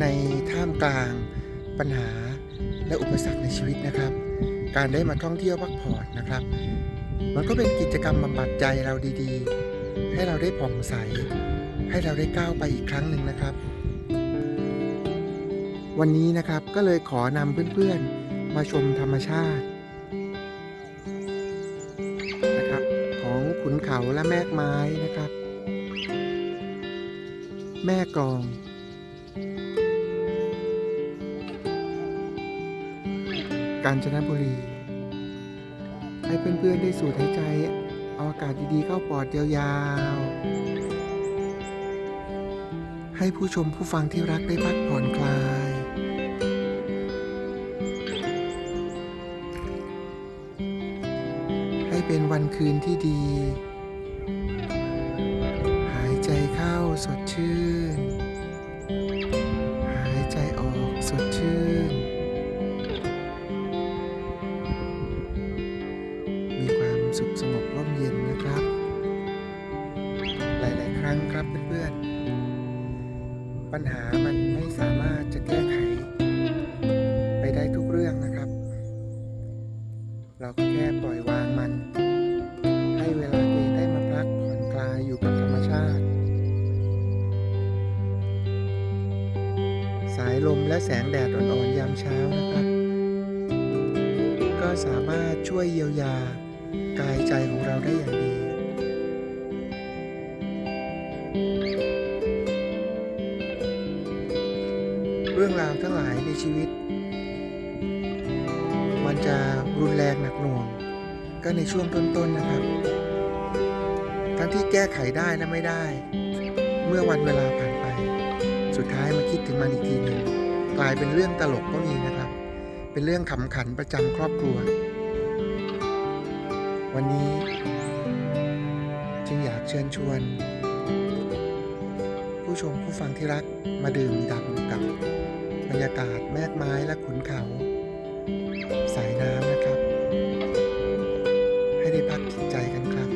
ในท่ามกลางปัญหาและอุปสรรคในชีวิตนะครับ การได้มาท่องเที่ยวพักผ่อนนะครับ มันก็เป็นกิจกรรมบำบัดใจเราดีๆ ให้เราได้ผ่องใส ให้เราได้ก้าวไปอีกครั้งหนึ่งนะครับ วันนี้นะครับก็เลยขอนำเพื่อนๆ มาชมธรรมชาตินะครับของขุนเขาและแมกไม้นะครับ แม่กอง กาญจนบุรี ให้เพื่อนๆได้สูดหายใจเอาอากาศดีๆเข้าปอดยาวๆ ให้ผู้ชมผู้ฟังที่รักได้พักผ่อนคลาย ให้เป็นวันคืนที่ดี หายใจเข้าสดชื่น ปัญหามันไม่สามารถจะแก้ไข ไปได้ทุกเรื่องนะครับ เราก็แค่ปล่อยวางมัน ให้เวลาตัวเองได้มาพักผ่อนคลายอยู่กับธรรมชาติ สายลมและแสงแดดอ่อนๆยามเช้านะครับ ก็สามารถช่วยเยียวยากายใจของเราได้อย่างดีเรื่องราวทั้งหลายในชีวิต มันจะรุนแรงหนักหน่วง ก็ในช่วงต้นๆนะครับ ทั้งที่แก้ไขได้และไม่ได้ เมื่อวันเวลาผ่านไป สุดท้ายมาคิดถึงมันอีกทีหนึ่งกลายเป็นเรื่องตลกก็มีนะครับ เป็นเรื่องขำขันประจำครอบครัว วันนี้ จึงอยากเชิญชวน ผู้ชมผู้ฟังที่รักมาดื่มด่ำกับบรรยากาศแมกไม้และขุนเขา สายน้ำนะครับ ให้ได้พักจิตใจกันครับ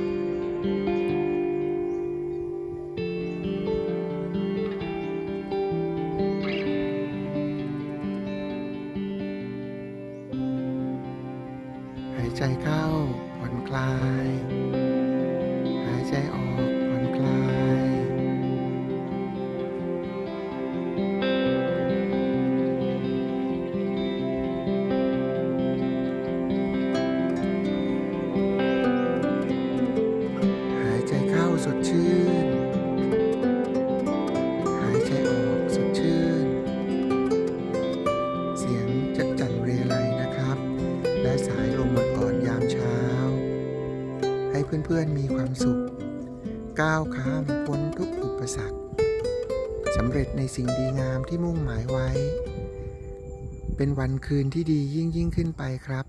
หายใจเข้าผ่อนคลาย เพื่อนๆมีความสุข ก้าวข้ามพ้นทุกอุปสรรคสำเร็จในสิ่งดีงามที่มุ่งหมายไว้ เป็นวันคืนที่ดียิ่งยิ่งขึ้นไปครับ